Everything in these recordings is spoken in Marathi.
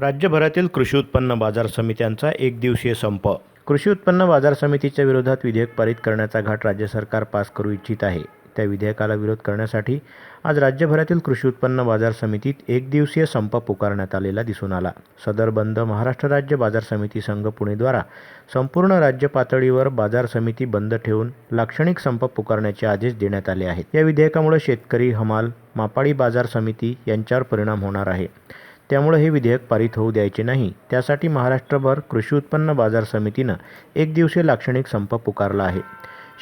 राज्यभरातील कृषी उत्पन्न बाजार समित्यांचा एक दिवसीय संप. कृषी उत्पन्न बाजार समितीच्या विरोधात विधेयक पारित करण्याचा घाट राज्य सरकार पास करू इच्छित आहे. त्या विधेयकाला विरोध करण्यासाठी आज राज्यभरातील कृषी उत्पन्न बाजार समितीत एक दिवसीय संप पुकारण्यात आलेला दिसून आला. सदर बंद महाराष्ट्र राज्य बाजार समिती संघ पुणेद्वारा संपूर्ण राज्य पातळीवर बाजार समिती बंद ठेवून लाक्षणिक संप पुकारण्याचे आदेश देण्यात आले आहेत. या विधेयकामुळे शेतकरी हमाल मापाडी बाजार समिती यांच्यावर परिणाम होणार आहे. त्यामुळे हे विधेयक पारित होऊ द्यायचे नाही. त्यासाठी महाराष्ट्रभर कृषी उत्पन्न बाजार समितीनं एक दिवसीय लाक्षणिक संप पुकारला आहे.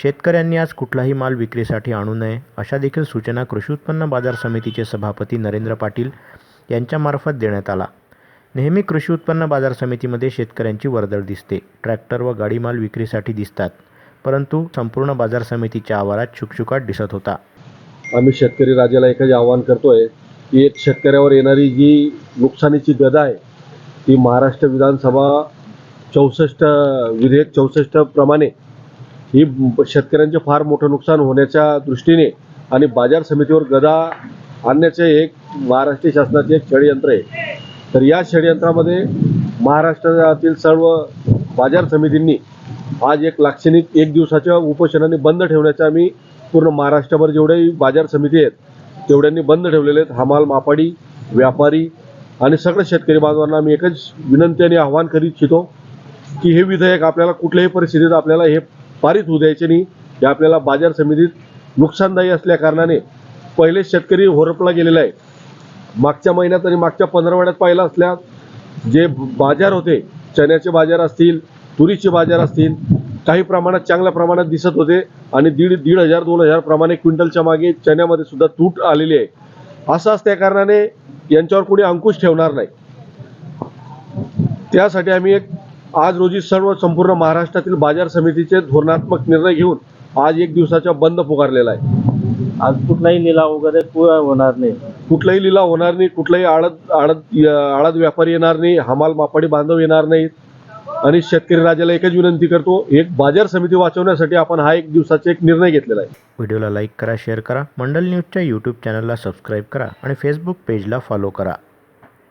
शेतकऱ्यांनी आज कुठलाही माल विक्रीसाठी आणू नये अशा देखील सूचना कृषी उत्पन्न बाजार समितीचे सभापती नरेंद्र पाटील यांच्यामार्फत देण्यात आला. नेहमी कृषी उत्पन्न बाजार समितीमध्ये शेतकऱ्यांची वर्दळ दिसते. ट्रॅक्टर व गाडी माल विक्रीसाठी दिसतात परंतु संपूर्ण बाजार समितीच्या आवारात शुकशुकाट दिसत होता. आम्ही शेतकरी राजाला एकच आवाहन करतोय की एक शेतकऱ्यावर येणारी जी नुकसानीची गदा आहे ती महाराष्ट्र विधानसभा चौसष्ट विधेयक चौसष्ट प्रमाणे ही शेतकऱ्यांचे फार मोठं नुकसान होण्याच्या दृष्टीने आणि बाजार समितीवर गदा आणण्याचे एक महाराष्ट्र शासनाचे एक षडयंत्र आहे. तर या षडयंत्रामध्ये महाराष्ट्रातील सर्व बाजार समितींनी आज एक लाक्षणिक एक दिवसाच्या उपोषणाने बंद ठेवण्याचा आम्ही पूर्ण महाराष्ट्रभर जेवढेही बाजार समिती आहेत तेवढ्यांनी बंद ठेवलेले आहेत. हमाल मापाडी व्यापारी आणि सगळ्या शेतकरी बांधवांना मी एकच विनंती आणि आव्हान करीत इच्छितो की हे विधेयक आपल्याला कुठल्याही परिस्थितीत आपल्याला हे पारित होऊ द्यायचे नाही. हे आपल्याला बाजार समितीत नुकसानदायी असल्या कारणाने पहिले शेतकरी होरपला गेलेला आहे मागच्या महिन्यात आणि मागच्या पंधरवड्यात पाहिलं असल्या जे बाजार होते चण्याचे बाजार असतील तुरीचे बाजार असतील काही प्रमाणात चांगल्या प्रमाणात दिसत होते आणि दीड दीड हजार दोन हजार प्रमाणे क्विंटलच्या मागे चण्यामध्ये सुद्धा तूट आलेली आहे. असं असल्या कारणाने यांच्यावर कोणी अंकुश ठेवणार नाही. त्यासाठी आम्ही एक आज रोजी सर्व संपूर्ण महाराष्ट्रातील बाजार समितीचे धोरणात्मक निर्णय घेऊन आज एक दिवसाचा बंद पुकारलेला आहे. आज कुठलाही लिलाव वगैरे होणार नाही. कुठलाही लिलाव होणार नाही कुठलाही आडत आडत आडत व्यापारी येणार नाही हमाल मापाडी बांधव येणार नाहीत. आणि शेतकरी राजाला एकच विनंती करतो एक बाजार समिती वाचवण्यासाठी आपण हा एक दिवसाचा एक निर्णय घेतलेला आहे. व्हिडिओला लाईक करा शेअर करा मंडल न्यूजच्या यूट्यूब चॅनलला सबस्क्राईब करा आणि फेसबुक पेजला फॉलो करा.